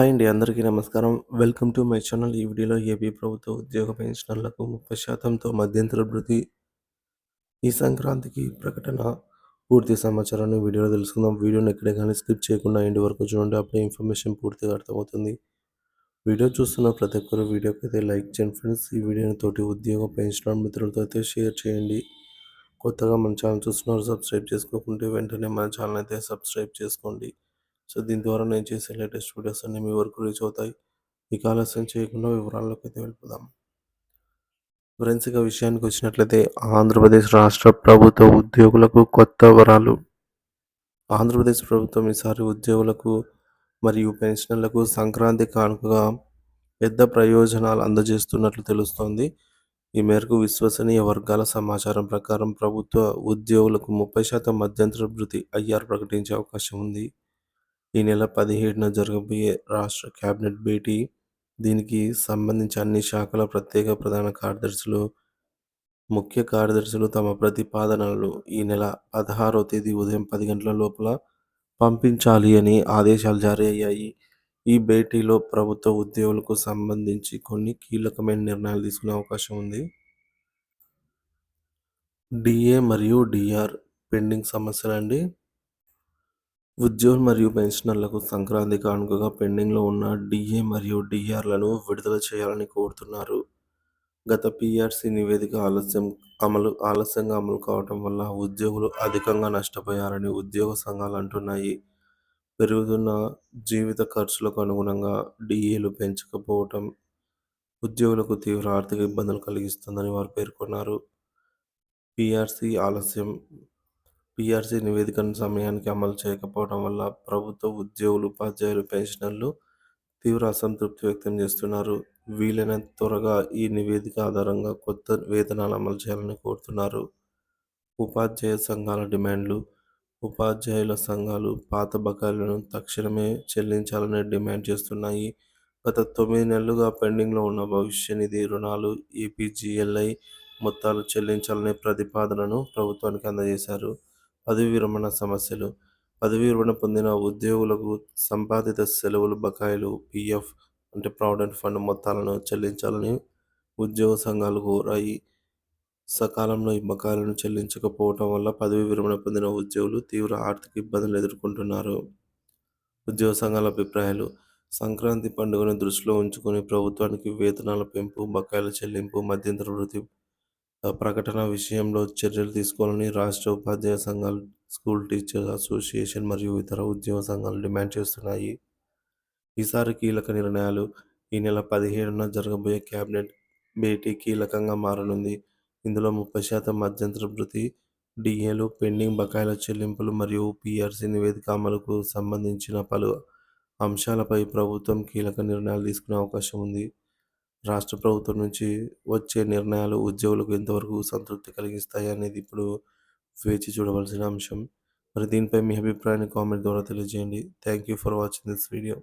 Hi అండి అందరికీ నమస్కారం. Welcome to my channel. ఈ వీడియోలో ఏపీ ప్రభుత్వ ఉద్యోగ పెన్షనర్లకు ముప్పై శాతంతో మధ్యంతర భృతి ఈ సంక్రాంతికి ప్రకటన పూర్తి సమాచారాన్ని వీడియోలో తెలుసుకుందాం. వీడియోని ఎక్కడే కానీ స్కిప్ చేయకుండా ఎండ్ వరకు చూడండి. అప్పుడే ఇన్ఫర్మేషన్ పూర్తిగా అర్థమవుతుంది. వీడియో చూస్తున్న ప్రతి ఒక్కరు వీడియోకి అయితే లైక్ చేయండి ఫ్రెండ్స్. ఈ వీడియోని తోటి ఉద్యోగ పెన్షనర్ మిత్రులతో అయితే షేర్ చేయండి. కొత్తగా మన ఛానల్ చూస్తున్నారు సబ్స్క్రైబ్ చేసుకోకుంటే వెంటనే మన ఛానల్ అయితే సబ్స్క్రైబ్ చేసుకోండి. సో దీని ద్వారా నేను చేసే లేటెస్ట్ వీడియోస్ అన్నీ మీ వరకు రీచ్ అవుతాయి. మీకు ఆలస్యం చేయకుండా వివరాల్లోకి అయితే వెళ్ళిపోదాం ఫ్రెండ్స్ విషయానికి వచ్చినట్లయితే ఆంధ్రప్రదేశ్ రాష్ట్ర ప్రభుత్వ ఉద్యోగులకు కొత్త వరాలు. ఆంధ్రప్రదేశ్ ప్రభుత్వం ఈసారి ఉద్యోగులకు మరియు పెన్షనర్లకు సంక్రాంతి కానుకగా పెద్ద ప్రయోజనాలు అందజేస్తున్నట్లు తెలుస్తోంది. ఈ మేరకు విశ్వసనీయ వర్గాల సమాచారం ప్రకారం ప్రభుత్వ ఉద్యోగులకు ముప్పై శాతం మధ్యంతర భృతి ఐఆర్ ప్రకటించే అవకాశం ఉంది. ఈ నెల పదిహేడున జరగబోయే రాష్ట్ర కేబినెట్ భేటీ. దీనికి సంబంధించి అన్ని శాఖల ప్రత్యేక ప్రధాన కార్యదర్శులు ముఖ్య కార్యదర్శులు తమ ప్రతిపాదనలు ఈ నెల పదహారో తేదీ ఉదయం పది గంటల లోపల పంపించాలి అని ఆదేశాలు జారీ అయ్యాయి. ఈ భేటీలో ప్రభుత్వ ఉద్యోగులకు సంబంధించి కొన్ని కీలకమైన నిర్ణయాలు తీసుకునే అవకాశం ఉంది. డిఏ మరియు డిఆర్ పెండింగ్ సమస్యలండి. ఉద్యోగులు మరియు పెన్షనర్లకు సంక్రాంతి కానుకగా పెండింగ్లో ఉన్న డిఏ మరియు డిఆర్లను విడుదల చేయాలని కోరుతున్నారు. గత పిఆర్సీ నివేదిక ఆలస్యం అమలు ఆలస్యంగా అమలు కావడం వల్ల ఉద్యోగులు అధికంగా నష్టపోయారని ఉద్యోగ సంఘాలు అంటున్నాయి. పెరుగుతున్న జీవిత ఖర్చులకు అనుగుణంగా డిఏలు పెంచకపోవటం ఉద్యోగులకు తీవ్ర ఆర్థిక ఇబ్బందులు కలిగిస్తుందని వారు పేర్కొన్నారు. పిఆర్సీ ఆలస్యం పీఆర్సీ నివేదికను సమయానికి అమలు చేయకపోవడం వల్ల ప్రభుత్వ ఉద్యోగులు ఉపాధ్యాయులు పెన్షనర్లు తీవ్ర అసంతృప్తి వ్యక్తం చేస్తున్నారు. వీలైనంత త్వరగా ఈ నివేదిక ఆధారంగా కొత్త వేతనాలు అమలు చేయాలని కోరుతున్నారు. ఉపాధ్యాయ సంఘాల డిమాండ్లు ఉపాధ్యాయుల సంఘాలు పాత బకాయిలను తక్షణమే చెల్లించాలని డిమాండ్ చేస్తున్నాయి. గత తొమ్మిది నెలలుగా పెండింగ్లో ఉన్న భవిష్య నిధి రుణాలు ఏపీజీఎల్ఐ మొత్తాలు చెల్లించాలనే ప్రతిపాదనను ప్రభుత్వానికి అందజేశారు. పదవి విరమణ సమస్యలు. పదవి విరమణ పొందిన ఉద్యోగులకు సంపాదిత సెలవులు బకాయిలు పీఎఫ్ అంటే ప్రావిడెంట్ ఫండ్ మొత్తాలను చెల్లించాలని ఉద్యోగ సంఘాలు కోరాయి. సకాలంలో ఈ బకాయిలను చెల్లించకపోవటం వల్ల పదవి విరమణ పొందిన ఉద్యోగులు తీవ్ర ఆర్థిక ఇబ్బందులు ఎదుర్కొంటున్నారు. ఉద్యోగ సంఘాల అభిప్రాయాలు. సంక్రాంతి పండుగను దృష్టిలో ఉంచుకొని ప్రభుత్వానికి వేతనాల పెంపు బకాయిల చెల్లింపు మధ్యంతర వృత్తి ప్రకటన విషయంలో చర్యలు తీసుకోవాలని రాష్ట్ర ఉపాధ్యాయ సంఘాలు స్కూల్ టీచర్స్ అసోసియేషన్ మరియు ఇతర ఉద్యోగ సంఘాలు డిమాండ్ చేస్తున్నాయి. ఈసారి కీలక నిర్ణయాలు ఈ నెల పదిహేడున జరగబోయే కేబినెట్ భేటీ కీలకంగా మారనుంది. ఇందులో ముప్పై శాతం మధ్యంతర భృతి డిఏలు పెండింగ్ బకాయిల చెల్లింపులు మరియు పిఆర్సీ నివేదిక అమలుకు సంబంధించిన పలు అంశాలపై ప్రభుత్వం కీలక నిర్ణయాలు తీసుకునే అవకాశం ఉంది. రాష్ట్ర ప్రభుత్వం నుంచి వచ్చే నిర్ణయాలు ఉద్యోగులకు ఎంతవరకు సంతృప్తి కలిగిస్తాయి అనేది ఇప్పుడు వేచి చూడవలసిన అంశం. మరి దీనిపై మీ అభిప్రాయాన్ని కామెంట్ ద్వారా తెలియజేయండి. Thank you for watching this video